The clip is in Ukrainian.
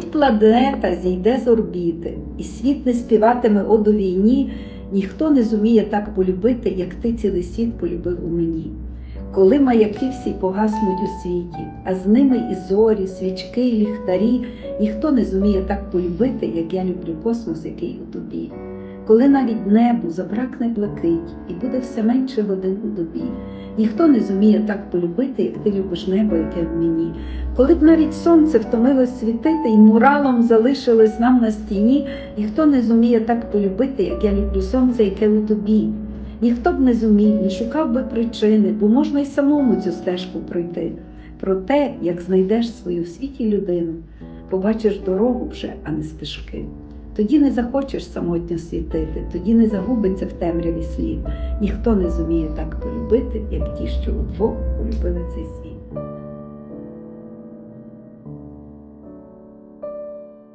Мить планета зійде з орбіти, і світ не співатиме оду війні, ніхто не зуміє так полюбити, як ти цілий світ полюбив у мені. Коли маяки всі погаснуть у світі, а з ними і зорі, свічки, і ліхтарі, ніхто не зуміє так полюбити, як я люблю космос, який у тобі. Коли навіть небу забракне блакить, і буде все менше годин у добі, ніхто не зуміє так полюбити, як ти любиш небо, яке в мені. Коли б навіть сонце втомилось світити і муралом залишилось нам на стіні, ніхто не зуміє так полюбити, як я люблю сонце, яке у тобі. Ніхто б не зумів, не шукав би причини, бо можна й самому цю стежку пройти. Про те, як знайдеш свою в світі людину, побачиш дорогу вже, а не стежки. Тоді не захочеш самотньо світити, тоді не загубиться в темряві слід. Ніхто не зуміє так любити, як ті, що удвох полюбили цей світ.